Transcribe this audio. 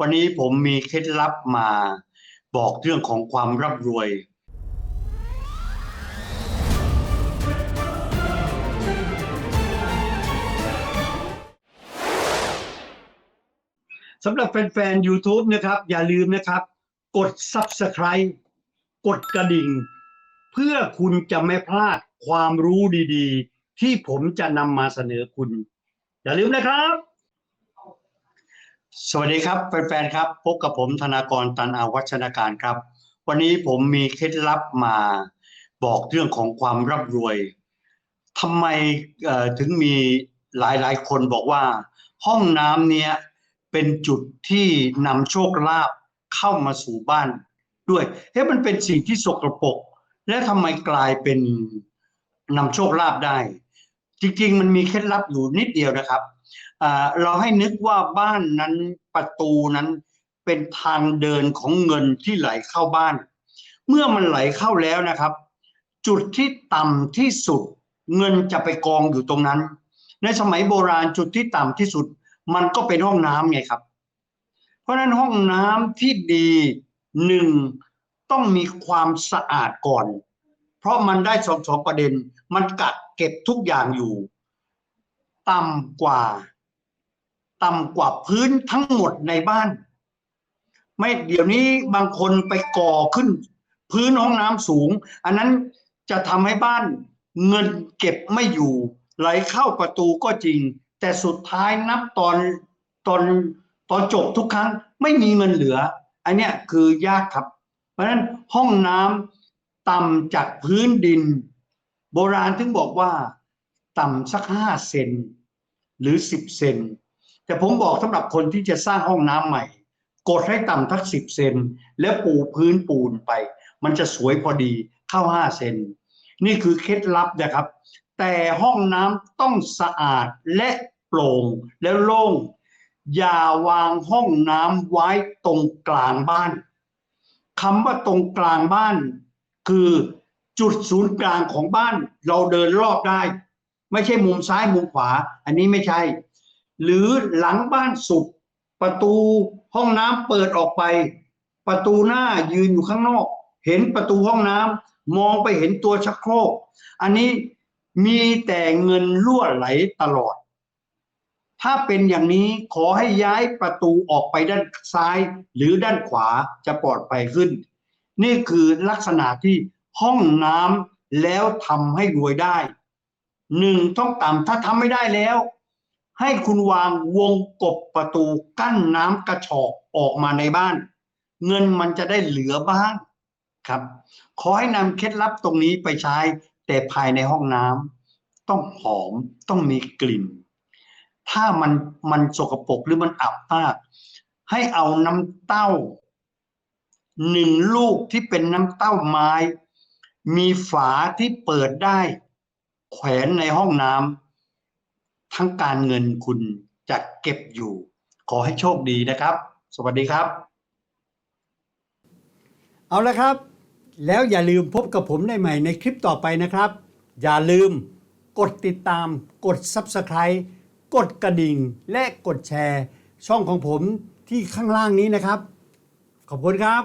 วันนี้ผมมีเคล็ดลับมาบอกเรื่องของความร่ำรวย สำหรับแฟนๆ YouTube นะครับ อย่าลืมนะครับ กด Subscribe กดกระดิ่ง เพื่อคุณจะไม่พลาดความรู้ดีๆ ที่ผมจะนำมาเสนอคุณ อย่าลืมนะครับ สวัสดีครับแฟนๆครับ พบกับผมธนากรตันอาวัชนาการครับ วันนี้ผมมีเคล็ดลับมาบอกเรื่องของความร่ำรวยทำไมถึงมีหลายๆ คนบอกว่า ห้องน้ำเนี้ยเป็นจุดที่นำโชคลาภเข้ามาสู่บ้านด้วยเฮ้ยมันเป็นสิ่งที่สกรปรกและทำไมกลายเป็นนำโชคลาภได้ จริงๆ มันมีเคล็ดลับอยู่นิดเดียวนะครับ เราให้นึกว่าบ้านนั้นประตูนั้นเป็นทางเดินของเงินที่ไหลเข้าบ้าน เมื่อมันไหลเข้าแล้วนะครับ จุดที่ต่ำที่สุด เงินจะไปกองอยู่ตรงนั้น ในสมัยโบราณจุดที่ต่ำที่สุด มันก็เป็นห้องน้ำไงครับ เพราะนั้นห้องน้ำที่ดีหนึ่งต้องมีความสะอาดก่อน เพราะมันได้สองสองประเด็น มันกักเก็บทุกอย่างอยู่ ต่ำกว่า ต่ำกว่าพื้นทั้งหมดในบ้าน ไม่เดี๋ยวนี้บางคนไปก่อขึ้น พื้นห้องน้ำสูง อันนั้นจะทำให้บ้านเงินเก็บไม่อยู่ ไหลเข้าประตูก็จริง แต่สุดท้ายนับตอนตอนตอนจบทุกครั้งไม่มีเงินเหลือ อันเนี้ยคือยากครับ เพราะฉะนั้นห้องน้ำต่ำจากพื้นดิน โบราณถึงบอกว่า ต่ำสักห้าเซนหรือสิบเซน แต่ผมบอกสำหรับคนที่จะสร้างห้องน้ำใหม่ กดให้ต่ำทักสิบเซนแล้วปูพื้นปูนไป มันจะสวยพอดีเข้าห้าเซนนี่คือเคล็ดลับนะครับ แต่ห้องน้ำต้องสะอาดและโปร่งแล้วโล่งอย่าวางห้องน้ำไว้ตรงกลางบ้านคำว่าตรงกลางบ้าน คือจุดศูนย์กลางของบ้าน เราเดินรอบได้ ไม่ใช่มุมซ้ายมุมขวา อันนี้ไม่ใช่ หรือหลังบ้านสุดประตูห้องน้ำเปิดออกไป ประตูหน้ายืนอยู่ข้างนอก เห็นประตูห้องน้ำมองไปเห็นตัวชักโครก อันนี้มีแต่เงินรั่วไหลตลอด ถ้าเป็นอย่างนี้ขอให้ย้ายประตูออกไปด้านซ้าย หรือด้านขวาจะปลอดภัยขึ้น นี่คือลักษณะที่ห้องน้ำแล้วทำให้รวยได้หนึ่งต้องต่ำถ้าทำไม่ได้แล้ว ให้คุณวางวงกบประตูกั้นน้ำกระชอกออกมาในบ้าน เงินมันจะได้เหลือบ้างครับ ขอให้นำเคล็ดลับตรงนี้ไปใช้ แต่ภายในห้องน้ำต้องหอมต้องมีกลิ่น ถ้ามันมันสกปรกหรือมันอับมาก ให้เอาน้ำเต้าหนึ่งลูกที่เป็นน้ำเต้าไม้ มีฝาที่เปิดได้ แขวนในห้องน้ำ ทั้งการเงินคุณจะเก็บอยู่ ขอให้โชคดีนะครับ สวัสดีครับ เอาละครับ แล้วอย่าลืมพบกับผมได้ใหม่ในคลิปต่อไปนะครับ อย่าลืมกดติดตาม กด Subscribe กดกระดิ่ง และกดแชร์ ช่องของผมที่ข้างล่างนี้นะครับ ขอบคุณครับ